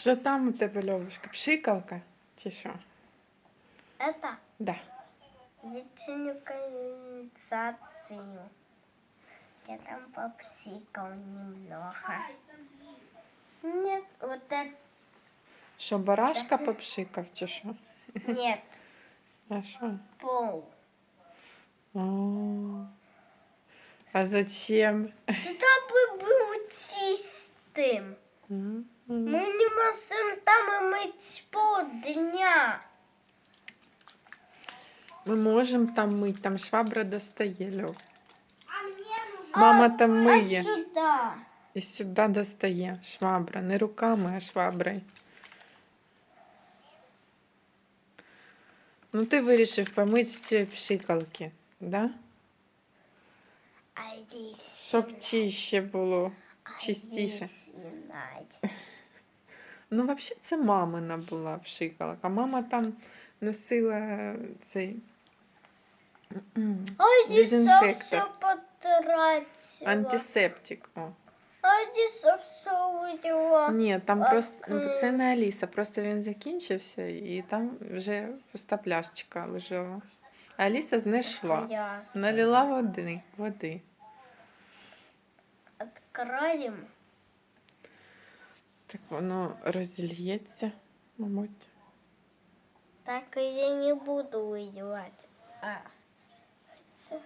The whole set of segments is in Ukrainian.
Що там у тебе, Льовушка? Пшикалка? Чи що? Это Да. лечение канализацию. Я там попсикал немного. Нет, вот это Що, барашка попшикав, чи що? нет, А що? пол. О. А зачем? Чтобы был чистым. М, Мы не можем там и мыть полдня. Ми можемо там мити, там швабра достає, Льов. Мама там миє. сюда. І сюди достає швабра. Не руками, а шваброю. Ну, ти вирішив помити пшикалки, да? Щоб чище було. Чистіше. Ну, взагалі, це мамина була пшикалка. Мама там носила цей здесь Дезинфектор. все потратила. антисептик. О. А здесь все вылила. Ні, там просто ну, це не Аліса, просто він закінчився і там вже пуста пляшечка лежала. Аліса знайшла. Налила води. води Откроем. Так воно розільється, мабуть. Так и я не буду выливать. А. хотя-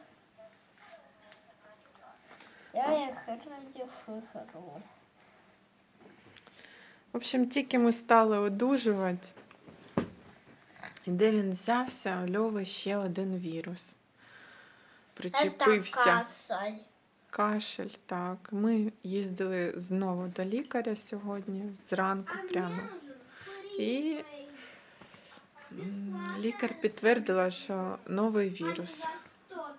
Я их ради выхожу. В общем, тільки ми стали одужувати. І де він взявся, у Льови ще один вірус. Это Причепився. Кашель, так. Ми їздили знову до лікаря сьогодні, зранку прямо. І лікар підтвердила, що новий вірус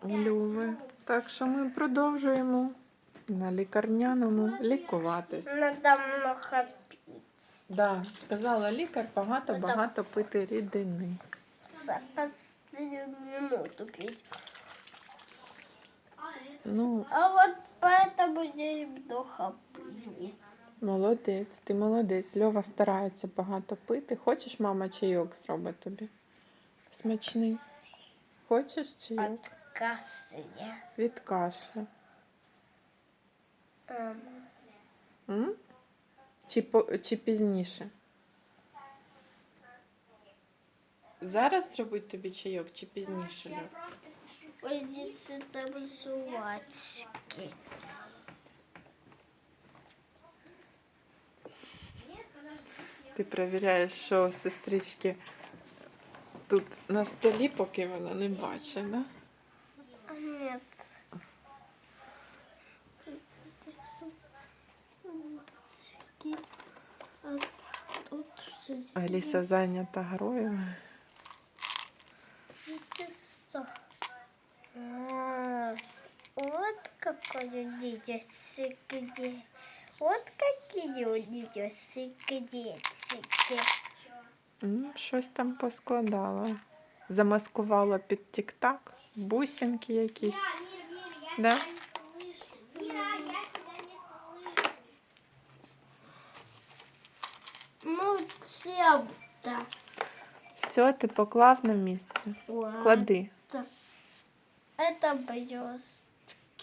у Льови. Так що ми продовжуємо на лікарняному лікуватись. Надо много. Да, сказала лікар, багато-багато пити рідини. За последнюю минуту пить. Ну, А вот поэтому я немного пью. молодець, ти молодець. Льова старається багато пити. Хочеш, мама, чайок зробить тобі? Смачний. Хочеш чайок? От кашля. Від кашля. Ем, М? Чи, по, чи пізніше? Зараз зробить тобі чайок чи пізніше? Льов? Жвачки. Ти перевіряєш, що у сестрички тут на столі, поки вона не бачить, да? Нет. Тут Аліса зайнята грою. какой у нее секрет. Вот какие у нее секретики. М, Щось там поскладала. Замаскувала під тік-так, бусинки якісь. Да? Ну, чем-то. Все, ти поклав на місце. Вот. Клади. Это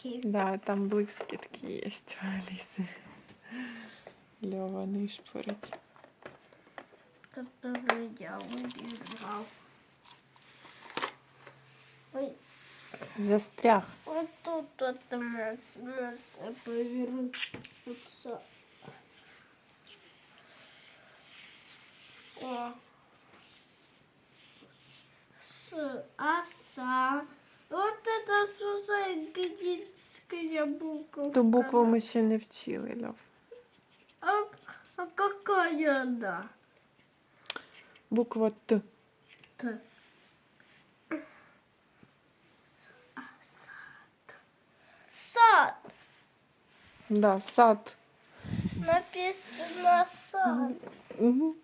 блестки. Да, там блискітки є у Аліси. Льова нишпорить. которые я выбирал. Ой, Застряг. вот тут вот у нас, у нас повернуться. О. С, оса. Вот это что за английская буква? Ту букву ми ще не вчили, Льов. А, а какая она? Буква Т. Т. Сад. Сад. Да, сад. Написано сад. Угу.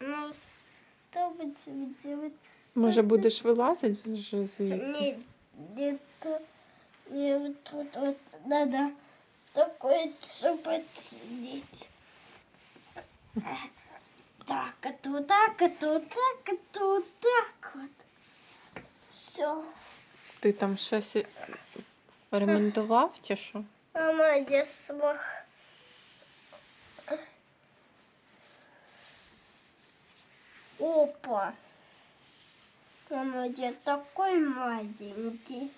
Ну, что будем делать? с Може, этим? будеш вилазити вже звідти? Нет, где-то и вот тут вот надо такой сидеть. Так, это вот так, это вот так, это вот так вот. Все. Ти там щось і- ремонтував чи що? Мама, я смог. Опа. Мама, я такой маленький.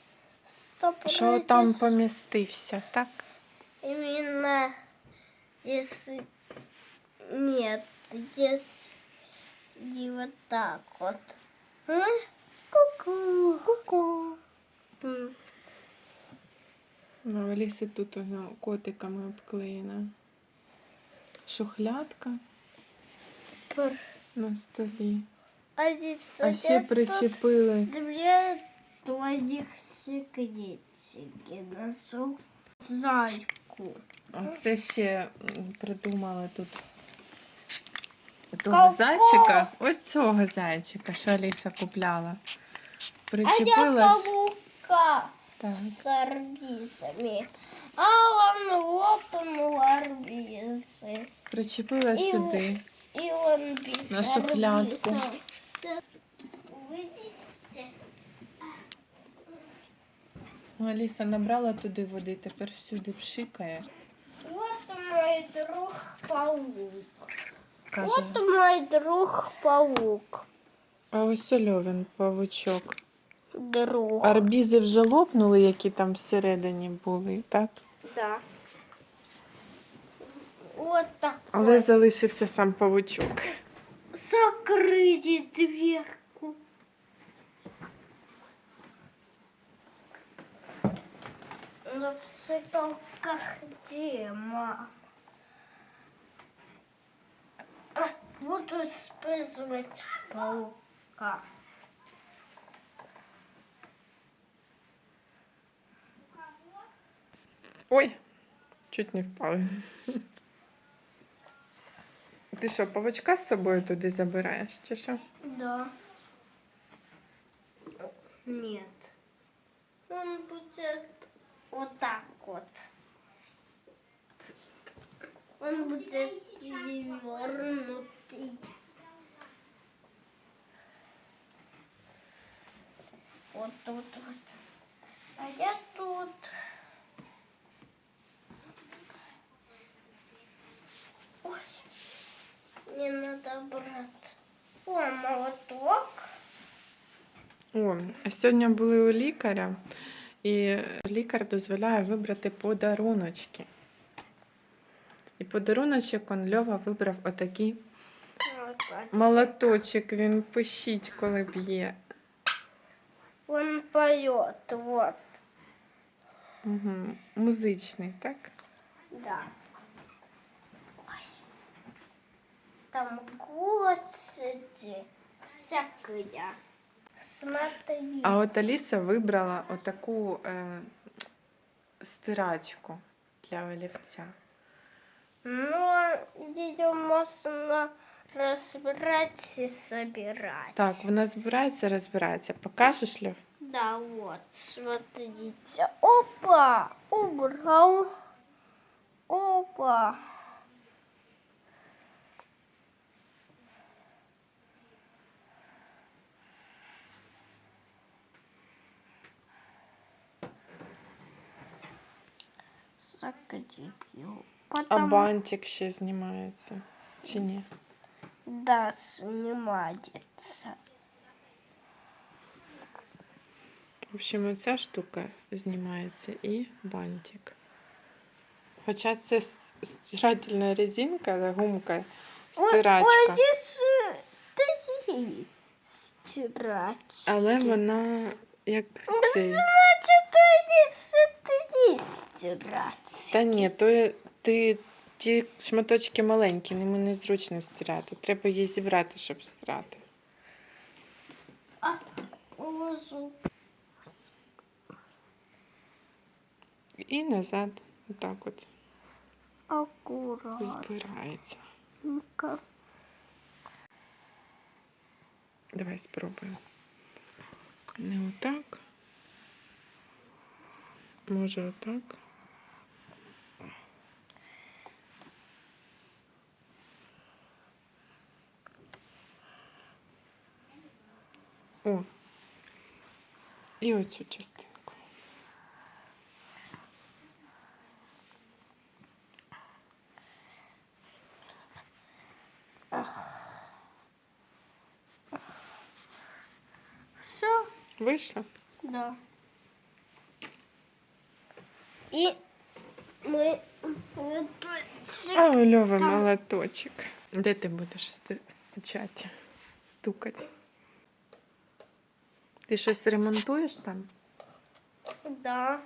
Стоп. Що там радиус. помістився, так? Именно если нет, если не вот так вот. А? Ку-ку. Ку-ку. М. Ну, у Ліси тут воно котиками обклеєна. Шухлядка Пр. На столі. А здесь А ще причепили. Две твоих секретики носу зайку. А це ще придумали тут того Ко-ко. зайчика. Ось цього зайчика, що Аліса купляла. А я Причепилась. паука Так. с арбизами. А он лопнул арбизы. Причепила І- сюди. И он без На шухлядку. Ну, Аліса набрала туди води, тепер всюди пшикає. Вот мой друг паук. Каже, Вот мой друг паук. а ось Льовін павучок. Друг. Арбізи вже лопнули, які там всередині були, так? Да. Вот так. Але залишився сам павучок. Закрыли дверку. Но в цветоках Дима. Буду использовать паука. Ой, чуть не впали. Ти що, павучка з собою туди забираєш, чи що? Да. Нет. Он будет вот так вот. Он будет перевернутый. Вот тут вот. А сьогодні були у лікаря, і лікар дозволяє вибрати подаруночки. І подаруночок он Льова вибрав отакий Молоточек. молоточок. Він пищить, коли б'є. Он поет, вот. Угу. Музичний, так? Да. Там гости всякая. Смотри. А от Аліса вибрала отаку е, стирачку для олівця. Ну, ее можно разбирать и собирать. Так, вона збирається, розбирається. Покажеш, Льов? Да, вот, смотрите. Опа! Убрал. Опа. Закрепил. А Потом... бантик ще знімається. Чи ні? Да, снимается. В общем, оця штука знімається і бантик. Хоча це стирательна резинка, гумка, стирачка. Ой, э, стирать. Але вона як цей. Значит, то здесь три стирать. Та ні, то ти ті шматочки маленькі, ними незручно стирати. Треба її зібрати, щоб стирати. А, лозу. І назад, отак от Аккуратненько. збирається. Давай спробуємо. Не отак, Може отак? О. І оцю частинку. Все? Вийшло? Да. І ми готуємося. А, у Льови Там. молоточок. Де ти будеш стучати? Стукати? Ти щось ремонтуєш там? Да.